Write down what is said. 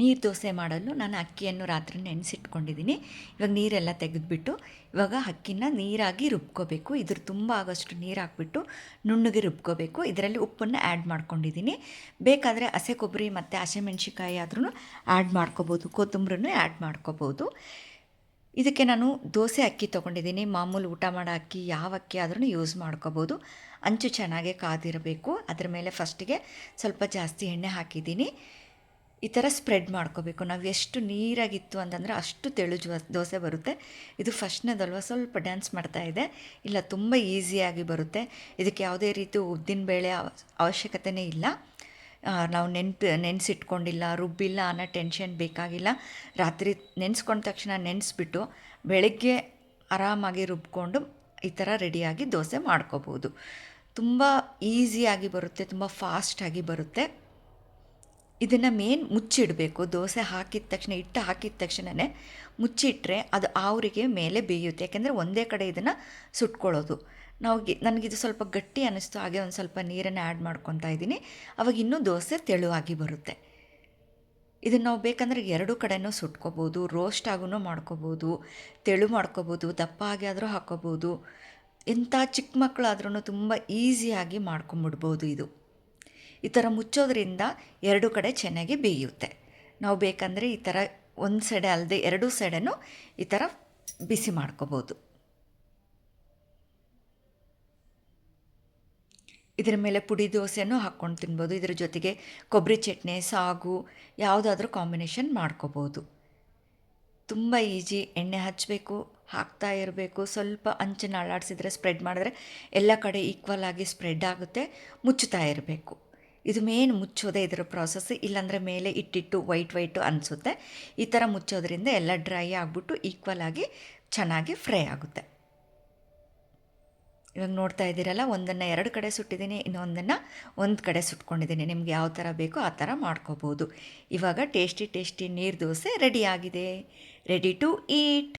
ನೀರು ದೋಸೆ ಮಾಡಲು ನಾನು ಅಕ್ಕಿಯನ್ನು ರಾತ್ರಿ ನೆನೆಸಿಟ್ಕೊಂಡಿದ್ದೀನಿ. ಇವಾಗ ನೀರೆಲ್ಲ ತೆಗೆದುಬಿಟ್ಟು ಇವಾಗ ಅಕ್ಕಿನ ನೀರಾಗಿ ರುಬ್ಕೋಬೇಕು. ಇದ್ರ ತುಂಬ ಆಗೋಷ್ಟು ನೀರು ಹಾಕ್ಬಿಟ್ಟು ನುಣ್ಣಗೆ ರುಬ್ಕೋಬೇಕು. ಇದರಲ್ಲಿ ಉಪ್ಪನ್ನು ಆ್ಯಡ್ ಮಾಡ್ಕೊಂಡಿದ್ದೀನಿ. ಬೇಕಾದರೆ ಹಸೆ ಕೊಬ್ಬರಿ ಮತ್ತು ಹಸಿಮೆಣ್ಸಿಕಾಯಿ ಆದ್ರೂ ಆ್ಯಡ್ ಮಾಡ್ಕೋಬೋದು. ಕೊತ್ತಂಬರಿನೂ ಆ್ಯಡ್ ಮಾಡ್ಕೋಬೋದು. ಇದಕ್ಕೆ ನಾನು ದೋಸೆ ಅಕ್ಕಿ ತೊಗೊಂಡಿದ್ದೀನಿ. ಮಾಮೂಲು ಊಟ ಮಾಡೋ ಅಕ್ಕಿ ಯಾವ ಅಕ್ಕಿ ಆದ್ರೂ ಯೂಸ್ ಮಾಡ್ಕೋಬೋದು. ಅಂಚು ಚೆನ್ನಾಗೇ ಕಾದಿರಬೇಕು. ಅದ್ರ ಮೇಲೆ ಫಸ್ಟಿಗೆ ಸ್ವಲ್ಪ ಜಾಸ್ತಿ ಎಣ್ಣೆ ಹಾಕಿದ್ದೀನಿ. ಈ ಥರ ಸ್ಪ್ರೆಡ್ ಮಾಡ್ಕೋಬೇಕು. ನಾವು ಎಷ್ಟು ನೀರಾಗಿತ್ತು ಅಂತಂದರೆ ಅಷ್ಟು ತೆಳು ದೋಸೆ ಬರುತ್ತೆ. ಇದು ಫಸ್ಟ್ನೇದಲ್ವ ಸ್ವಲ್ಪ ಡ್ಯಾನ್ಸ್ ಮಾಡ್ತಾ ಇದೆ. ಇಲ್ಲ, ತುಂಬ ಈಸಿಯಾಗಿ ಬರುತ್ತೆ. ಇದಕ್ಕೆ ಯಾವುದೇ ರೀತಿ ಉದ್ದಿನಬೇಳೆ ಅವಶ್ಯಕತೆನೇ ಇಲ್ಲ. ನಾವು ನೆನ್ಪು, ನೆನೆಸಿಟ್ಕೊಂಡಿಲ್ಲ, ರುಬ್ಬಿಲ್ಲ, ಅನ್ನೋ ಟೆನ್ಷನ್ ಬೇಕಾಗಿಲ್ಲ. ರಾತ್ರಿ ನೆನೆಸ್ಕೊಂಡ ತಕ್ಷಣ ನೆನೆಸ್ಬಿಟ್ಟು ಬೆಳಗ್ಗೆ ಆರಾಮಾಗಿ ರುಬ್ಕೊಂಡು ಈ ಥರ ರೆಡಿಯಾಗಿ ದೋಸೆ ಮಾಡ್ಕೋಬೋದು. ತುಂಬ ಈಸಿಯಾಗಿ ಬರುತ್ತೆ, ತುಂಬ ಫಾಸ್ಟಾಗಿ ಬರುತ್ತೆ. ಇದನ್ನು ಮೇನ್ ಮುಚ್ಚಿಡಬೇಕು. ದೋಸೆ ಹಾಕಿದ ತಕ್ಷಣ, ಹಿಟ್ಟು ಹಾಕಿದ ತಕ್ಷಣವೇ ಮುಚ್ಚಿಟ್ರೆ ಅದು ಆವರಿಗೆ ಮೇಲೆ ಬೇಯುತ್ತೆ. ಯಾಕೆಂದರೆ ಒಂದೇ ಕಡೆ ಇದನ್ನು ಸುಟ್ಕೊಳ್ಳೋದು. ನಾವು ನನಗಿದು ಸ್ವಲ್ಪ ಗಟ್ಟಿ ಅನ್ನಿಸ್ತು ಹಾಗೆ ಒಂದು ಸ್ವಲ್ಪ ನೀರನ್ನು ಆ್ಯಡ್ ಮಾಡ್ಕೊತಾ ಇದ್ದೀನಿ. ಅವಾಗ ಇನ್ನೂ ದೋಸೆ ತೆಳುವಾಗಿ ಬರುತ್ತೆ. ಇದನ್ನು ನಾವು ಬೇಕಂದ್ರೆ ಎರಡು ಕಡೆನೂ ಸುಟ್ಕೋಬೋದು. ರೋಸ್ಟ್ ಆಗೂ ಮಾಡ್ಕೋಬೋದು. ತೆಳು ಮಾಡ್ಕೋಬೋದು. ದಪ್ಪ ಆಗಿ ಆದರೂ ಹಾಕ್ಕೋಬೋದು ಇಂಥ ಚಿಕ್ಕ ಮಕ್ಕಳಾದ್ರೂ ತುಂಬ ಈಸಿಯಾಗಿ ಮಾಡ್ಕೊಂಬಿಡ್ಬೋದು ಇದು. ಈ ಥರ ಮುಚ್ಚೋದ್ರಿಂದ ಎರಡು ಕಡೆ ಚೆನ್ನಾಗಿ ಬೇಯುತ್ತೆ. ನಾವು ಬೇಕಂದರೆ ಈ ಥರ ಒಂದು ಸೈಡೆ ಅಲ್ಲದೆ ಎರಡೂ ಸೈಡನ್ನು ಈ ಥರ ಬಿಸಿ ಮಾಡ್ಕೋಬೋದು. ಇದರ ಮೇಲೆ ಪುಡಿ ದೋಸೆನೂ ಹಾಕ್ಕೊಂಡು ತಿನ್ಬೋದು. ಇದರ ಜೊತೆಗೆ ಕೊಬ್ಬರಿ ಚಟ್ನಿ, ಸಾಗು, ಯಾವುದಾದ್ರೂ ಕಾಂಬಿನೇಷನ್ ಮಾಡ್ಕೋಬೋದು. ತುಂಬ ಈಜಿ, ಎಣ್ಣೆ ಹಚ್ಚಬೇಕು, ಹಾಕ್ತಾ ಇರಬೇಕು. ಸ್ವಲ್ಪ ಅಂಚನ್ನು ಅಳ್ಳಾಡಿಸಿದ್ರೆ ಸ್ಪ್ರೆಡ್ ಮಾಡಿದ್ರೆ ಎಲ್ಲ ಕಡೆ ಈಕ್ವಲ್ ಆಗಿ ಸ್ಪ್ರೆಡ್ ಆಗುತ್ತೆ, ಮುಚ್ಚುತ್ತಾ ಇರಬೇಕು. ಇದು ಮೇನ್ ಮುಚ್ಚೋದೇ ಇದರ ಪ್ರಾಸೆಸ್ ಇಲ್ಲಾಂದರೆ ಮೇಲೆ ಇಟ್ಟಿಟ್ಟು ವೈಟ್ ವೈಟು ಅನಿಸುತ್ತೆ. ಈ ಥರ ಮುಚ್ಚೋದ್ರಿಂದ ಎಲ್ಲ ಡ್ರೈ ಆಗಿಬಿಟ್ಟು ಈಕ್ವಲ್ ಆಗಿ ಚೆನ್ನಾಗಿ ಫ್ರೈ ಆಗುತ್ತೆ. ಇವಾಗ ನೋಡ್ತಾ ಇದ್ದೀರಲ್ಲ, ಒಂದನ್ನು ಎರಡು ಕಡೆ ಸುಟ್ಟಿದ್ದೀನಿ, ಇನ್ನೊಂದನ್ನು ಒಂದು ಕಡೆ ಸುಟ್ಕೊಂಡಿದ್ದೀನಿ. ನಿಮ್ಗೆ ಯಾವ ಥರ ಬೇಕೋ ಆ ಥರ ಮಾಡ್ಕೋಬೋದು. ಇವಾಗ ಟೇಸ್ಟಿ ಟೇಸ್ಟಿ ನೀರು ದೋಸೆ ರೆಡಿ ಆಗಿದೆ. Ready to eat